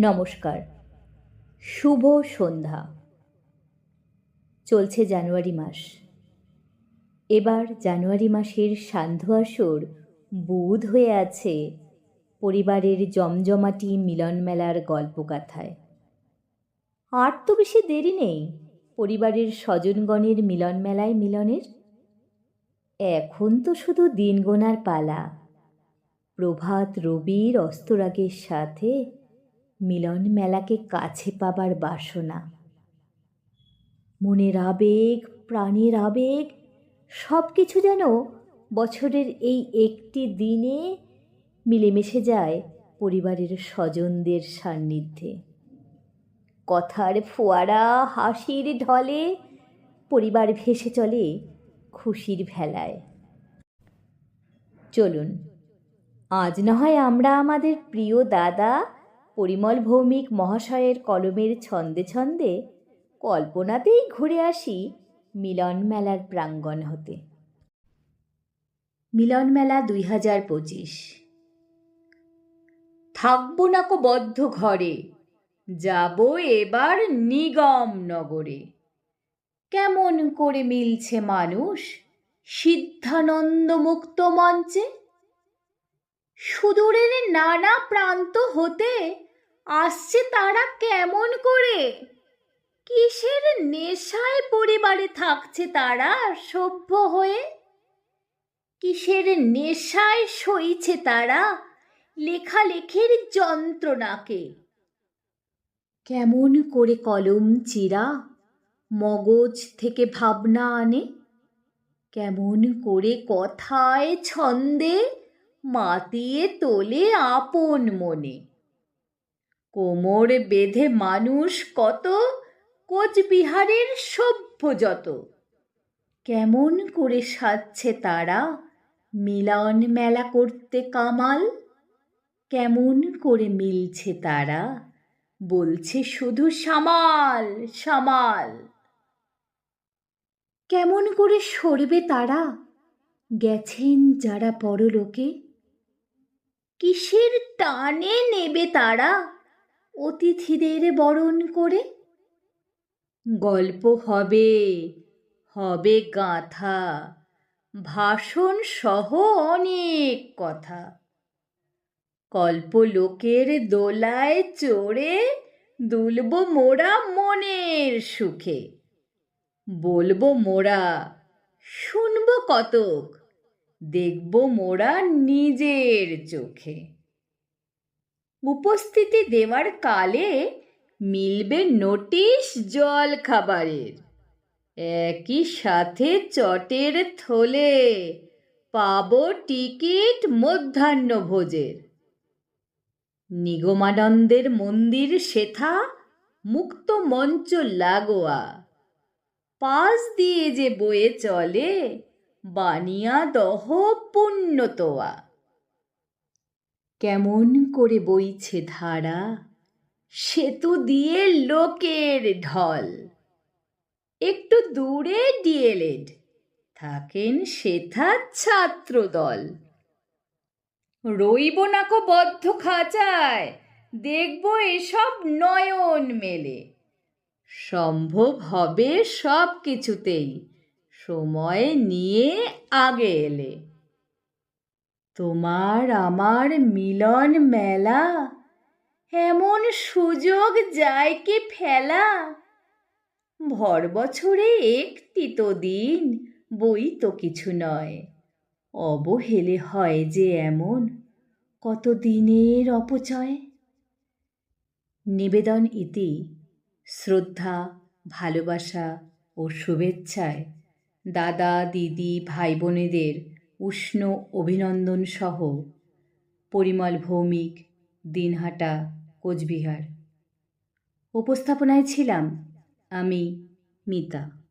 নমস্কার। শুভ সন্ধ্যা। চলছে জানুয়ারি মাস। এবার জানুয়ারি মাসের সান্ধ্য আসর বুধ হয়ে আছে পরিবারের জমজমাটি মিলন মেলার গল্পগাথায়। আর তো বেশি দেরি নেই, পরিবারের স্বজনগণের মিলন মেলায় মিলনের। এখন তো শুধু দিন গোনার পালা। প্রভাত রবির অস্তরাগের সাথে মিলন মেলাকে কাছে পাবার বাসনা। মনের আবেগ, প্রাণের আবেগ সব কিছু যেন বছরের এই একটি দিনে মিলেমিশে যায় পরিবারের স্বজনদের সান্নিধ্যে। কথার ফোয়ারা, হাসির ঢলে পরিবার ভেসে চলে খুশির ভেলায়। চলুন, আজ না হয় আমরা আমাদের প্রিয় দাদা পরিমল ভৌমিক মহাশয়ের কলমের ছন্দে ছন্দে কল্পনাতেই ঘুরে আসি মিলন মেলার প্রাঙ্গণ হতে। মিলন মেলা দুই হাজার পঁচিশ। থাকব না কো বদ্ধ ঘরে, যাব এবার নিগম নগরে। কেমন করে মিলছে মানুষ সিদ্ধানন্দ মুক্ত মঞ্চে? সুদূরের নানা প্রান্ত হতে আসছে তারা কেমন করে? কিসের নেশায় পরিবারে থাকছে তারা সভ্য হয়ে? কিসের নেশায় সইছে তারা লেখালেখির যন্ত্রণাকে? কেমন করে কলম চিরা মগজ থেকে ভাবনা আনে? কেমন করে কথায় ছন্দে মাতিয়ে তোলে আপন মনে? কোমর বেঁধে মানুষ কত? কোচবিহারের সভ্য যত কেমন করে সাজছে তারা? মিলন মেলা করতে কামাল? কেমন করে মিলছে তারা? বলছে শুধু সামাল সামাল। কেমন করে সরবে তারা? গেছেন যারা পরলোকে কিসের টানে নেবে তারা? অতিথিদের বরণ করে? গল্প হবে হবে গাথা, ভাষণ সহ অনেক কথা। কল্পলোকের দোলায় চড়ে দুলব মোরা মনের সুখে। বলব মোরা, শুনব কতক, দেখব মোরা নিজের চোখে। উপস্থিতি দেওয়ার কালে মিলবে নোটিশ জল খাবারের একই সাথে চটের থলে পাবো টিকিট মধ্যাহ্ন ভোজের। নিগমানন্দের মন্দির শেথা মুক্ত মঞ্চ লাগোয়া। পাশ দিয়ে যে বয়ে চলে, বানিয়া দহ পুণ্যতোয়া কেমন করে বইছে ধারা? সেতু দিয়ে লোকের ঢল। একটু দূরে ডিএলএড, থাকেন সেথা ছাত্র দল রইব নাকো বদ্ধ খাঁচায়, দেখব এসব নয়ন মেলে। সম্ভব হবে সব কিছুতেই সময় নিয়ে আগে এলে। তোমার আমার মিলন মেলা? এমন সুযোগ যায় কি ফেলা? ভর বছরে একটি তো দিন, বই তো কিছু নয়। অবহেলে হয় যে এমন, কত দিনের অপচয়? নিবেদন ইতি, শ্রদ্ধা, ভালোবাসা ও শুভেচ্ছায় দাদা, দিদি ভাই বোনেদের উষ্ণ অভিনন্দন সহ পরিমল ভৌমিক দিনহাটা কোচবিহার। উপস্থাপনায় ছিলাম আমি মিতা।